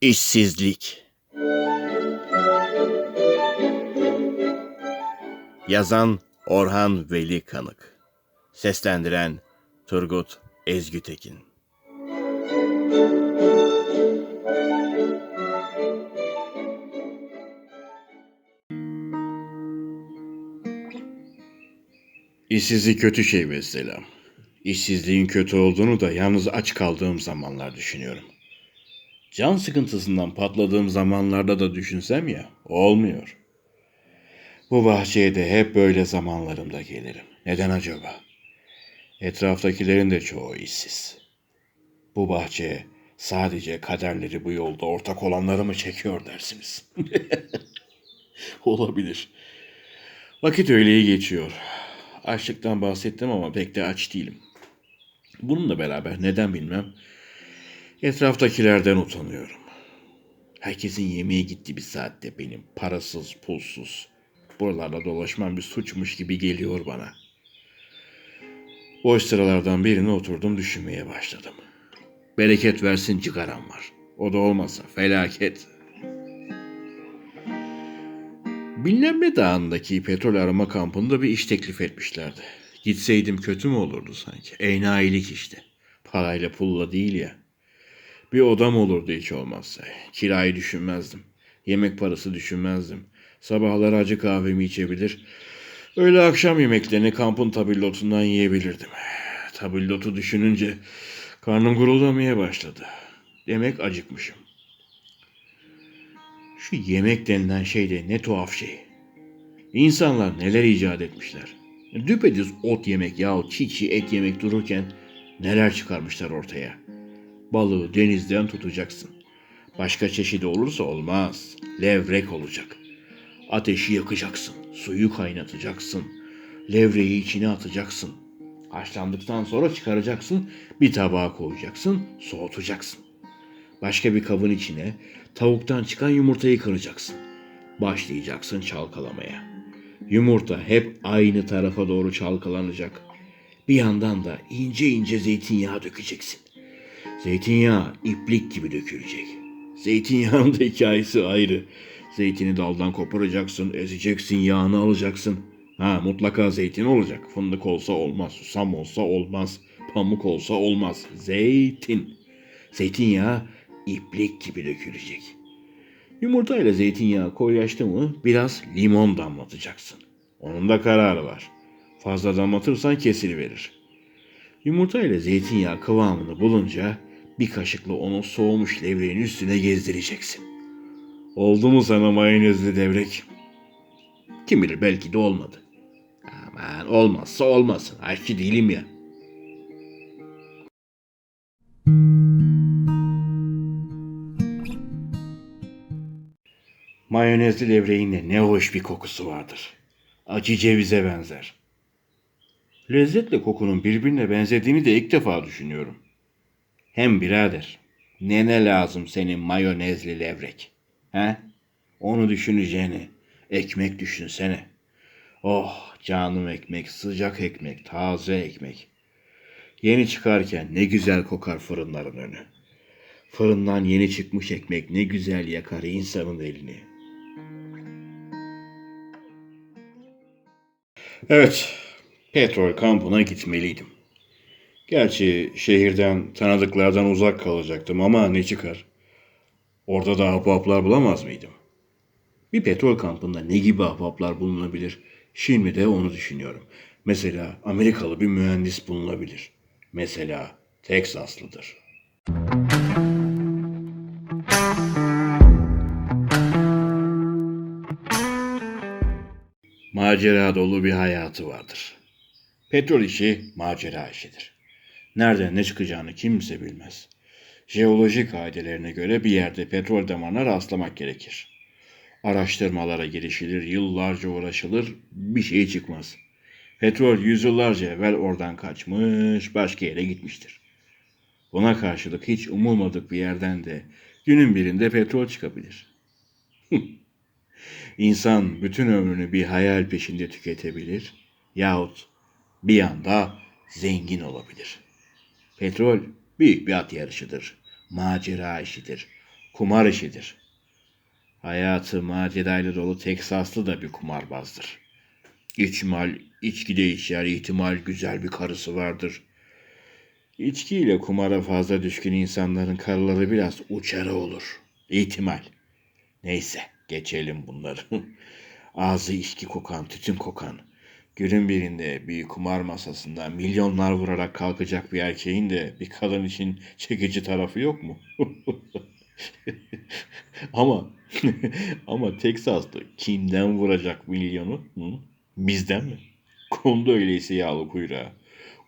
İşsizlik Yazan Orhan Veli Kanık Seslendiren Turgut Ezgütekin İşsizlik kötü şey mesela. İşsizliğin kötü olduğunu da yalnız aç kaldığım zamanlar düşünüyorum. Can sıkıntısından patladığım zamanlarda da düşünsem ya, olmuyor. Bu bahçeye de hep böyle zamanlarımda gelirim. Neden acaba? Etraftakilerin de çoğu işsiz. Bu bahçeye sadece kaderleri bu yolda ortak olanları mı çekiyor dersiniz? Olabilir. Vakit öyle iyi geçiyor. Açlıktan bahsettim ama pek de aç değilim. Bununla beraber neden bilmem etraftakilerden utanıyorum. Herkesin yemeğe gitti bir saatte benim parasız pulsuz. Buralarda dolaşmam bir suçmuş gibi geliyor bana. Boş sıralardan birine oturdum düşünmeye başladım. Bereket versin cigaram var. O da olmasa felaket. Bilmem dağındaki petrol arama kampında bir iş teklif etmişlerdi. Gitseydim kötü mü olurdu sanki? Enayilik işte. Parayla pulla değil ya. Bir odam olurdu hiç olmazsa. Kirayı düşünmezdim. Yemek parası düşünmezdim. Sabahları acı kahvemi içebilir. Öyle akşam yemeklerini kampın tabillotundan yiyebilirdim. Tabillotu düşününce karnım guruldamaya başladı. Demek acıkmışım. Şu yemek denilen şey de ne tuhaf şey. İnsanlar neler icat etmişler. Düpedüz ot yemek yahut çiğ çiğ et yemek dururken neler çıkarmışlar ortaya. Balığı denizden tutacaksın. Başka çeşidi olursa olmaz. Levrek olacak. Ateşi yakacaksın. Suyu kaynatacaksın. Levreyi içine atacaksın. Haşlandıktan sonra çıkaracaksın. Bir tabağa koyacaksın. Soğutacaksın. Başka bir kabın içine tavuktan çıkan yumurtayı kıracaksın. Başlayacaksın çalkalamaya. Yumurta hep aynı tarafa doğru çalkalanacak. Bir yandan da ince ince zeytinyağı dökeceksin. Zeytinyağı iplik gibi dökülecek. Zeytinyağının da hikayesi ayrı. Zeytini daldan koparacaksın, ezeceksin, yağını alacaksın. Ha mutlaka zeytin olacak. Fındık olsa olmaz, susam olsa olmaz, pamuk olsa olmaz. Zeytin. Zeytinyağı iplik gibi dökülecek. Yumurta ile zeytinyağı koyulaştı mı biraz limon damlatacaksın. Onun da kararı var. Fazla damlatırsan kesiliverir. Yumurta ile zeytinyağı kıvamını bulunca bir kaşıkla onu soğumuş levreğin üstüne gezdireceksin. Oldu mu sana mayonezli devrek? Kim bilir belki de olmadı. Aman olmazsa olmasın. Aşçı değilim ya. Mayonezli levreğin de ne hoş bir kokusu vardır. Acı cevize benzer. Lezzetle kokunun birbirine benzediğini de ilk defa düşünüyorum. Hem birader, nene lazım senin mayonezli levrek? He? Onu düşüneceğini, ekmek düşünsene. Oh canım ekmek, sıcak ekmek, taze ekmek. Yeni çıkarken ne güzel kokar fırınların önü. Fırından yeni çıkmış ekmek ne güzel yakar insanın elini. Evet, petrol kampına gitmeliydim. Gerçi şehirden, tanıdıklardan uzak kalacaktım ama ne çıkar? Orada da ahbaplar bulamaz mıydım? Bir petrol kampında ne gibi ahbaplar bulunabilir? Şimdi de onu düşünüyorum. Mesela Amerikalı bir mühendis bulunabilir. Mesela Teksaslıdır. Macera dolu bir hayatı vardır. Petrol işi macera işidir. Nereden ne çıkacağını kimse bilmez. Jeolojik kaidelerine göre bir yerde petrol damarına rastlamak gerekir. Araştırmalara girişilir, yıllarca uğraşılır, bir şey çıkmaz. Petrol yüzyıllarca evvel oradan kaçmış, başka yere gitmiştir. Buna karşılık hiç umulmadık bir yerden de günün birinde petrol çıkabilir. İnsan bütün ömrünü bir hayal peşinde tüketebilir yahut bir anda zengin olabilir. Petrol büyük bir at yarışıdır, macera işidir, Kumar işidir. Hayatı macerayla dolu Teksaslı da bir kumarbazdır. İçmal, içkide içer, ihtimal güzel bir karısı vardır. İçkiyle kumara fazla düşkün insanların karıları biraz uçarı olur. İhtimal. Neyse, geçelim bunları. Ağzı içki kokan, tütün kokan. Günün birinde bir kumar masasında milyonlar vurarak kalkacak bir erkeğin de bir kadın için çekici tarafı yok mu? ama ama Teksas'ta kimden vuracak milyonu? Hı? Bizden mi? Kondu öyleyse yağlı kuyruğa.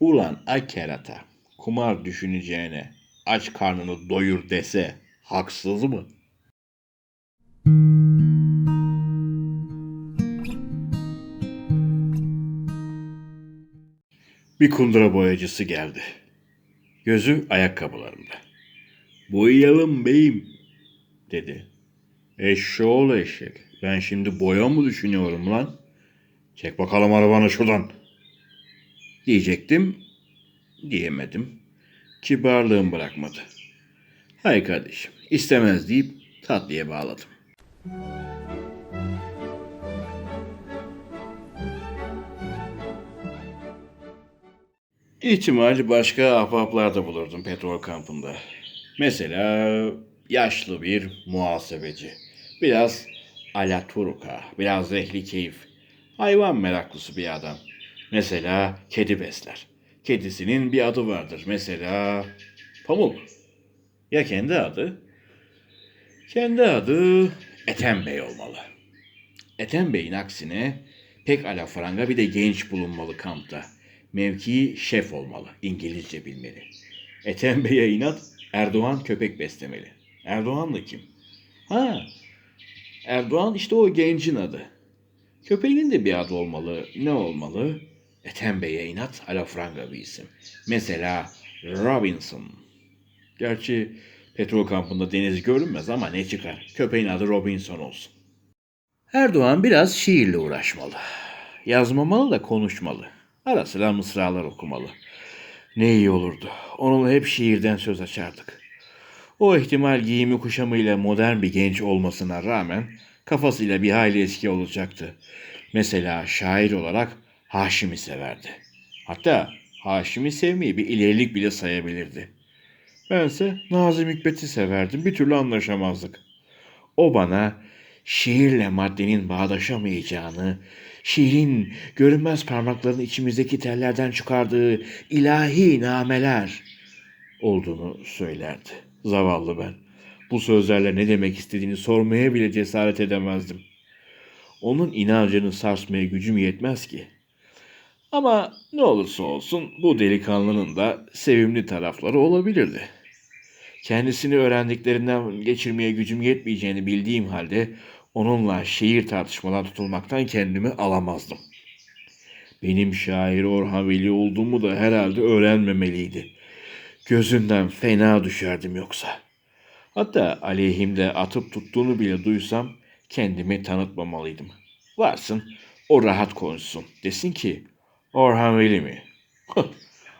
Ulan akerata kumar düşüneceğine aç karnını doyur dese haksız mı? Bir kundura boyacısı geldi. Gözü ayakkabılarında. Boyayalım beyim dedi. Eşşoğlu eşek. Ben şimdi boya mı düşünüyorum lan? Çek bakalım arabanı şuradan. Diyecektim. Diyemedim. Kibarlığım bırakmadı. Hay kardeşim istemez deyip tatlıya bağladım. İhtimal başka ahbaplar da bulurdum petrol kampında. Mesela yaşlı bir muhasebeci. Biraz alaturka, biraz ehli keyif. Hayvan meraklısı bir adam. Mesela kedi besler. Kedisinin bir adı vardır. Mesela Pamuk. Ya kendi adı? Kendi adı Ethem Bey olmalı. Ethem Bey'in aksine pek alafranga bir de genç bulunmalı kampta. Mevki şef olmalı, İngilizce bilmeli. Ethem Bey'e inat Erdoğan köpek beslemeli. Erdoğan da kim? Ha, Erdoğan işte o gencin adı. Köpeğinin de bir adı olmalı. Ne olmalı? Ethem Bey'e inat alafranga bir isim. Mesela Robinson. Gerçi petrol kampında deniz görünmez ama ne çıkar? Köpeğin adı Robinson olsun. Erdoğan biraz şiirle uğraşmalı. Yazmamalı da konuşmalı. Ara sıra mısralar okumalı. Ne iyi olurdu. Onunla hep şiirden söz açardık. O ihtimal giyimi kuşamıyla modern bir genç olmasına rağmen kafasıyla bir hayli eski olacaktı. Mesela şair olarak Haşim'i severdi. Hatta Haşim'i sevmeyi bir ilerilik bile sayabilirdi. Bense Nazım Hikmet'i severdim. Bir türlü anlaşamazdık. O bana şiirle maddenin bağdaşamayacağını, şiirin görünmez parmakların içimizdeki tellerden çıkardığı ilahi nameler olduğunu söylerdi. Zavallı ben. Bu sözlerle ne demek istediğini sormaya bile cesaret edemezdim. Onun inancını sarsmaya gücüm yetmez ki. Ama ne olursa olsun bu delikanlının da sevimli tarafları olabilirdi. Kendisini öğrendiklerinden geçirmeye gücüm yetmeyeceğini bildiğim halde onunla şiir tartışmalar tutulmaktan kendimi alamazdım. Benim şair Orhan Veli olduğumu da herhalde öğrenmemeliydi. Gözünden fena düşerdim yoksa. Hatta aleyhimde atıp tuttuğunu bile duysam kendimi tanıtmamalıydım. Varsın o rahat konuşsun. Desin ki Orhan Veli mi?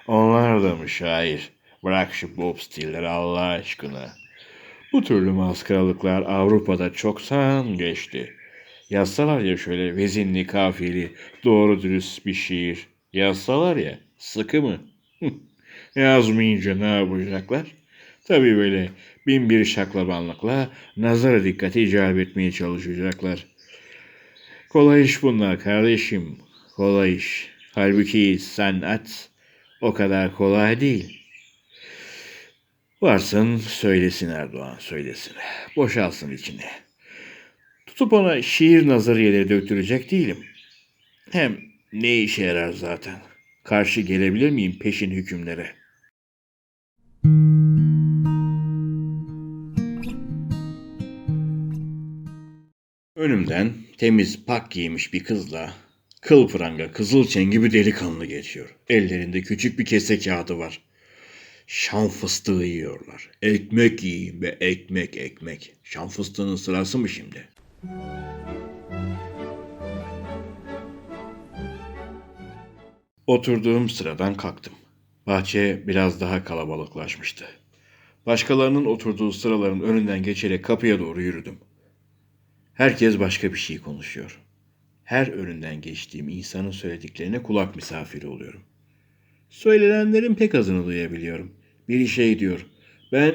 Onlar da mı şair? Bırak şu Bob stilleri Allah aşkına. Bu türlü maskaralıklar Avrupa'da çoktan geçti. Yazsalar ya şöyle vezinli, kafiyeli, doğru dürüst bir şiir. Yazsalar ya, sıkı mı? Yazmayınca ne yapacaklar? Tabii böyle bin bir şaklabanlıkla nazara dikkati icap etmeye çalışacaklar. Kolay iş bunlar kardeşim. Kolay iş. Halbuki sanat o kadar kolay değil. Varsın söylesin Erdoğan söylesin. Boşalsın içine. Tutup ona şiir nazariyeleri döktürecek değilim. Hem ne işe yarar zaten. Karşı gelebilir miyim peşin hükümlere? Önümden temiz pak giymiş bir kızla kıl pranga kızıl çengi bir delikanlı geçiyor. Ellerinde küçük bir kese kağıdı var. Şan fıstığı yiyorlar. Ekmek yiyin be ekmek ekmek. Şan fıstığının sırası mı şimdi? Oturduğum sıradan kalktım. Bahçe biraz daha kalabalıklaşmıştı. Başkalarının oturduğu sıraların önünden geçerek kapıya doğru yürüdüm. Herkes başka bir şey konuşuyor. Her önünden geçtiğim insanın söylediklerine kulak misafiri oluyorum. Söylenenlerin pek azını duyabiliyorum. Biri şey diyor. Ben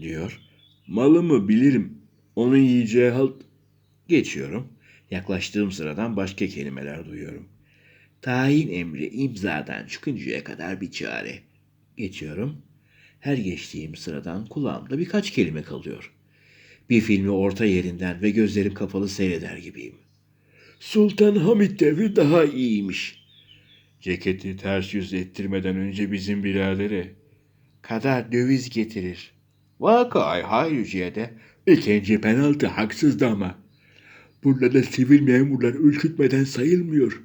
diyor. Malımı bilirim. Onun yiyeceği halt. Geçiyorum. Yaklaştığım sıradan başka kelimeler duyuyorum. Tayin emri imzadan çıkıncaya kadar bir çare. Geçiyorum. Her geçtiğim sıradan kulağımda birkaç kelime kalıyor. Bir filmi orta yerinden ve gözlerim kapalı seyreder gibiyim. Sultan Hamid devri daha iyiymiş. Ceketi ters yüz ettirmeden önce bizim biradere kadar döviz getirir. Vakay hayırcıya de ikinci penaltı haksızdı ama. Burada da sivil memurlar ürkütmeden sayılmıyor.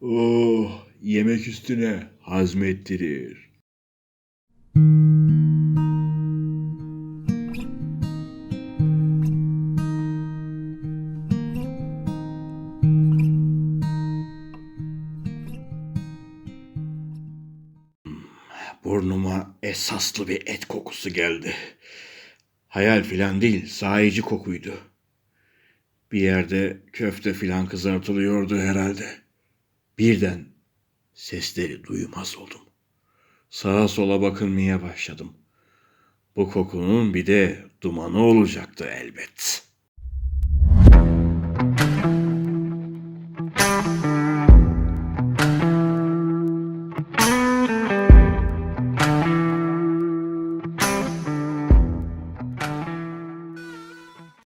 Oh yemek üstüne hazmettirir. Burnuma esaslı bir et kokusu geldi. Hayal filan değil, sahici kokuydu. Bir yerde köfte filan kızartılıyordu herhalde. Birden sesleri duymaz oldum. Sağa sola bakınmaya başladım. Bu kokunun bir de dumanı olacaktı elbet.''